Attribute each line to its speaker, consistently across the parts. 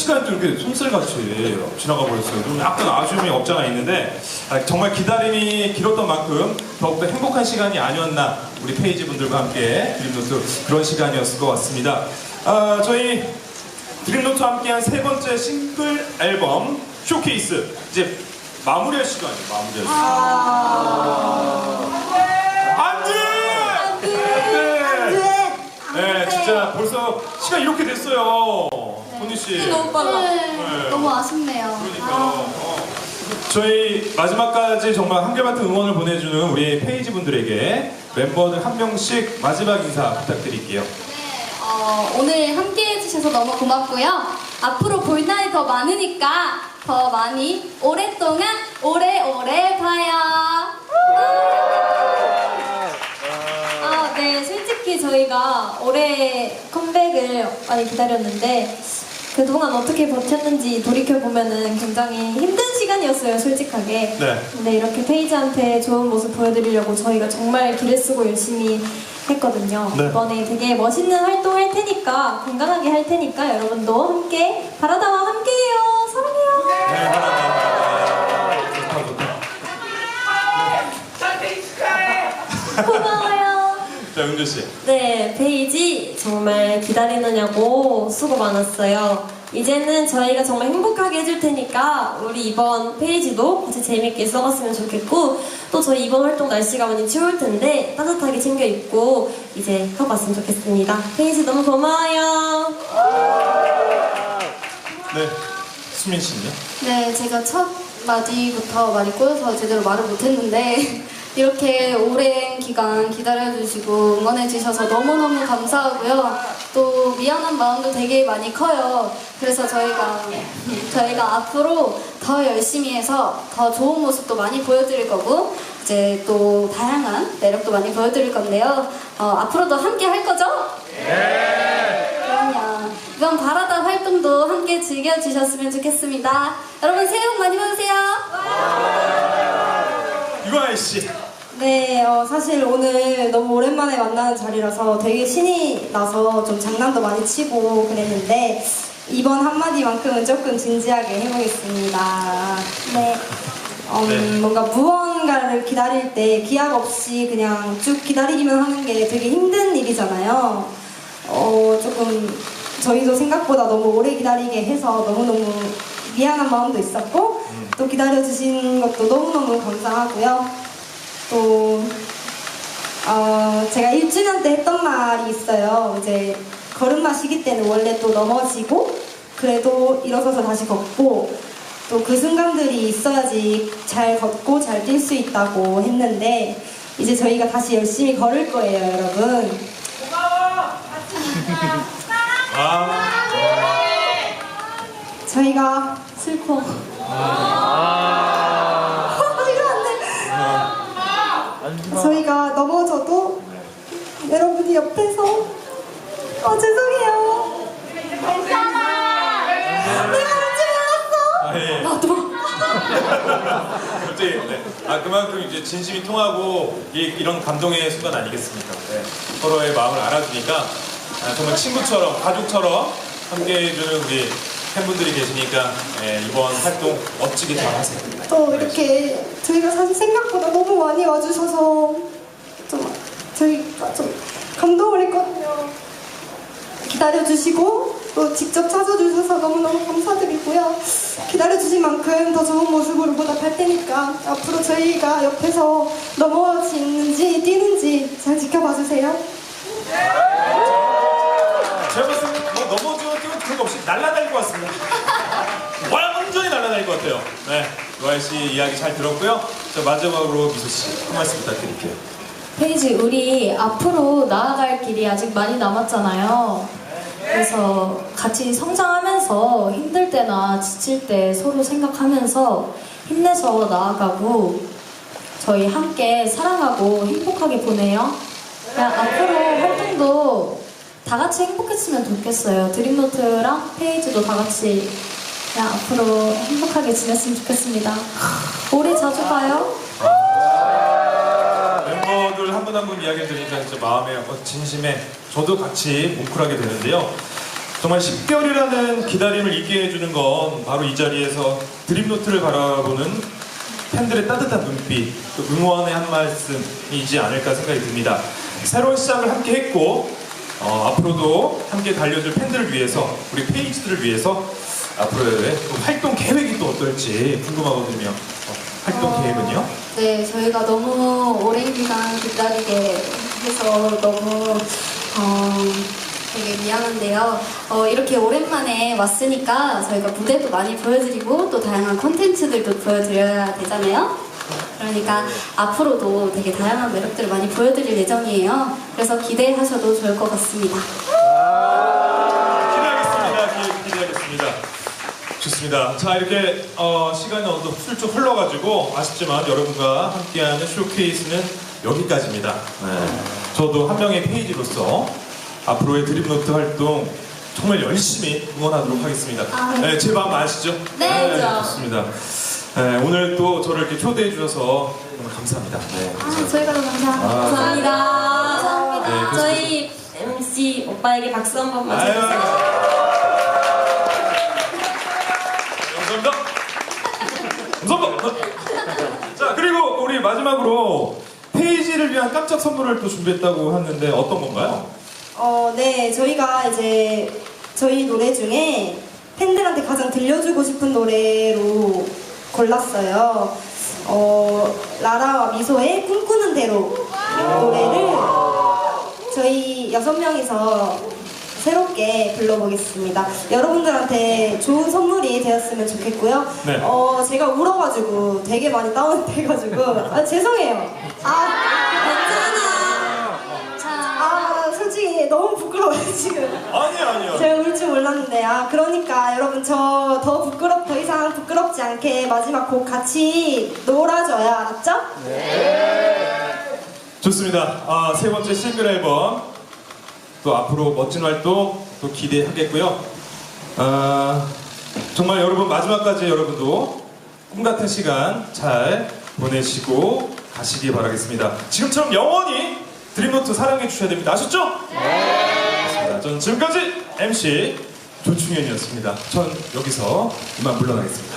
Speaker 1: 시간이 또 이렇게 솜쓸같이 지나가 버렸어요. 좀 약간 아쉬움이 없잖아 있는데 아, 정말 기다림이 길었던 만큼 더욱더 행복한 시간이 아니었나 우리 페이지 분들과 함께 드림노트 그런 시간이었을 것 같습니다. 아, 저희 드림노트와 함께한 세 번째 싱글 앨범 쇼케이스 이제 마무리할 시간이에요. 마무리할 시간. 안돼! 안돼! 네, 진짜 벌써 시간 이렇게 됐어요. 본희 씨.
Speaker 2: 너무 빨라.
Speaker 1: 네.
Speaker 2: 너무 아쉽네요.
Speaker 1: 그러니까 어, 저희 마지막까지 정말 한결같은 응원을 보내주는 우리 페이지 분들에게 멤버들 한 명씩 마지막 인사 부탁드릴게요.
Speaker 2: 어, 오늘 함께 해주셔서 너무 고맙고요. 앞으로 볼 날이 더 많으니까 더 많이 오랫동안 오래오래 봐요. 아, 네. 솔직히 저희가 올해 컴백을 많이 기다렸는데 그동안 어떻게 버텼는지 돌이켜보면은 굉장히 힘든 시간이었어요, 솔직하게.
Speaker 1: 네.
Speaker 2: 근데 이렇게 페이지한테 좋은 모습 보여드리려고 저희가 정말 기를 쓰고 열심히 했거든요.
Speaker 1: 네.
Speaker 2: 이번에 되게 멋있는 활동 할 테니까, 건강하게 할 테니까 여러분도 함께, 바라다와 함께해요.
Speaker 1: 자, 은주 씨.
Speaker 3: 네, 페이지 정말 기다리느냐고 수고 많았어요. 이제는 저희가 정말 행복하게 해줄 테니까 우리 이번 페이지도 같이 재밌게 써봤으면 좋겠고 또 저희 이번 활동 날씨가 많이 추울 텐데 따뜻하게 챙겨 입고 이제 하고 왔으면 좋겠습니다. 페이지 너무 고마워요.
Speaker 1: 네, 수민 씨는요?
Speaker 2: 네, 제가 첫 마디부터 말이 꼬여서 제대로 말을 못했는데 이렇게 오랜 기간 기다려주시고 응원해주셔서 너무너무 감사하고요. 또 미안한 마음도 되게 많이 커요. 그래서 저희가 저희가 앞으로 더 열심히 해서 더 좋은 모습도 많이 보여드릴 거고 이제 또 다양한 매력도 많이 보여드릴 건데요. 어, 앞으로도 함께 할 거죠? 그럼요. 이번 바라다 활동도 함께 즐겨주셨으면 좋겠습니다. 여러분 새해 복 많이 받으세요.
Speaker 1: 유아이 씨.
Speaker 4: 네, 어, 사실 오늘 너무 오랜만에 만나는 자리라서 되게 신이 나서 좀 장난도 많이 치고 그랬는데 이번 한마디만큼은 조금 진지하게 해보겠습니다. 네. 음,
Speaker 1: 네.
Speaker 4: 뭔가 무언가를 기다릴 때 기약 없이 그냥 쭉 기다리기만 하는 게 되게 힘든 일이잖아요. 어, 조금 저희도 생각보다 너무 오래 기다리게 해서 너무너무 미안한 마음도 있었고 또 기다려주신 것도 너무너무 감사하고요. 또 어, 제가 1주년 때 했던 말이 있어요. 이제 걸음마 시기 때는 원래 또 넘어지고 그래도 일어서서 다시 걷고 또 그 순간들이 있어야지 잘 걷고 잘 뛸 수 있다고 했는데 이제 저희가 다시 열심히 걸을 거예요, 여러분.
Speaker 1: 아,
Speaker 4: 저희가 슬퍼. 아, 이거 안 돼. 저희가 넘어져도 여러분이 옆에서 어 죄송해요. 내가 울지 말았어.
Speaker 1: 아 예.
Speaker 2: 나도.
Speaker 1: 갑자기, 네. 아, 그만큼 이제 진심이 통하고 이, 이런 감동의 순간 아니겠습니까? 네. 서로의 마음을 알아주니까 아, 정말 친구처럼, 가족처럼 함께 해주는 우리 팬분들이 계시니까 예, 이번 활동 멋지게 잘 하세요.
Speaker 4: 또 이렇게 저희가 사실 생각보다 너무 많이 와주셔서 좀 저희가 좀 감동을 했거든요. 기다려주시고 또 직접 찾아주셔서 너무너무 감사드리고요. 기다려주신 만큼 더 좋은 모습으로 보답할 테니까 앞으로 저희가 옆에서 넘어지는지 뛰는지 잘 지켜봐 주세요.
Speaker 1: 제가 봤을 때뭐 넘어지고 뛰고 그거 없이 같습니다. 완전히 날아다닐 것 같아요. 네. 유아이 씨 이야기 잘 들었고요. 자, 마지막으로 미소 씨 한 말씀 부탁드릴게요.
Speaker 2: 페이지 우리 앞으로 나아갈 길이 아직 많이 남았잖아요. 그래서 같이 성장하면서 힘들 때나 지칠 때 서로 생각하면서 힘내서 나아가고 저희 함께 사랑하고 행복하게 보내요. 그냥 앞으로 활동도 다 같이 행복했으면 좋겠어요. 드림노트랑 페이지도 다 같이 그냥 앞으로 행복하게 지냈으면 좋겠습니다. 우리 자주 봐요.
Speaker 1: 멤버들 한 분 한 분 이야기 들으니까 진짜 마음에 어, 진심에 저도 같이 뭉클하게 되는데요. 정말 10개월이라는 기다림을 잊게 해주는 건 바로 이 자리에서 드림노트를 바라보는 팬들의 따뜻한 눈빛, 또 응원의 한 말씀이지 않을까 생각이 듭니다. 새로운 시작을 함께 했고, 어, 앞으로도 함께 달려줄 팬들을 위해서, 우리 페이지들을 위해서 앞으로의 또 활동 계획이 또 어떨지 궁금하거든요. 어, 활동
Speaker 2: 어,
Speaker 1: 계획은요?
Speaker 2: 네, 저희가 너무 오랜 기간 기다리게 해서 너무 어, 되게 미안한데요. 어, 이렇게 오랜만에 왔으니까 저희가 무대도 많이 보여드리고 또 다양한 콘텐츠들도 보여드려야 되잖아요. 그러니까 앞으로도 되게 다양한 매력들을 많이 보여드릴 예정이에요. 그래서 기대하셔도 좋을 것 같습니다.
Speaker 1: 기대하겠습니다. 기, 기대하겠습니다. 좋습니다. 자 이렇게 어, 시간이 어느 정도 훌쩍 흘러가지고 아쉽지만 여러분과 함께하는 쇼케이스는 여기까지입니다. 네. 저도 한 명의 페이지로서 앞으로의 드림노트 활동 정말 열심히 응원하도록 하겠습니다.
Speaker 2: 아, 네.
Speaker 1: 네, 제 마음 아시죠?
Speaker 2: 네,
Speaker 1: 좋습니다. 네, 오늘 또 저를 이렇게 초대해 주셔서 정말 감사합니다. 네,
Speaker 2: 아, 저희가 더 감사합니다.
Speaker 1: 아,
Speaker 3: 감사합니다.
Speaker 2: 감사합니다.
Speaker 1: 네,
Speaker 3: 저희 MC 오빠에게 박수 한 번만
Speaker 1: 아유,
Speaker 3: 쳐주세요.
Speaker 1: 감사합니다. 감사합니다. 자 그리고 우리 마지막으로 페이지를 위한 깜짝 선물을 또 준비했다고 하는데 어떤 건가요?
Speaker 4: 어, 네, 저희가 이제 저희 노래 중에 팬들한테 가장 들려주고 싶은 노래로 골랐어요. 어, 라라와 미소의 꿈꾸는 대로 노래를 저희 여섯 명이서 새롭게 불러보겠습니다. 여러분들한테 좋은 선물이 되었으면 좋겠고요.
Speaker 1: 네.
Speaker 4: 어, 제가 울어가지고 되게 많이 다운돼가지고 아, 죄송해요. 아,
Speaker 2: 자,
Speaker 4: 아, 솔직히 너무 부끄러워요, 지금.
Speaker 1: 아니요 아니요.
Speaker 4: 제가 울 줄 몰랐는데, 아, 그러니까 여러분, 저 더 부끄럽, 더 이상 부끄럽지 않게 마지막 곡 같이 놀아줘요, 알았죠?
Speaker 1: 좋습니다. 아, 세 번째 싱글 앨범 또 앞으로 멋진 활동 또 기대하겠고요. 아, 정말 여러분 마지막까지 여러분도 꿈 같은 시간 잘 보내시고 가시기 바라겠습니다. 지금처럼 영원히 드림노트 사랑해 주셔야 됩니다. 아셨죠? 네. 저는 지금까지 MC 조충현이었습니다. 전 여기서 이만 물러나겠습니다.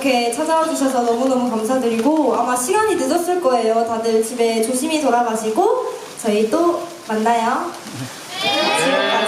Speaker 4: 이렇게 찾아와 주셔서 너무너무 감사드리고 아마 시간이 늦었을 거예요. 다들 집에 조심히 돌아가시고 저희 또 만나요. 지금까지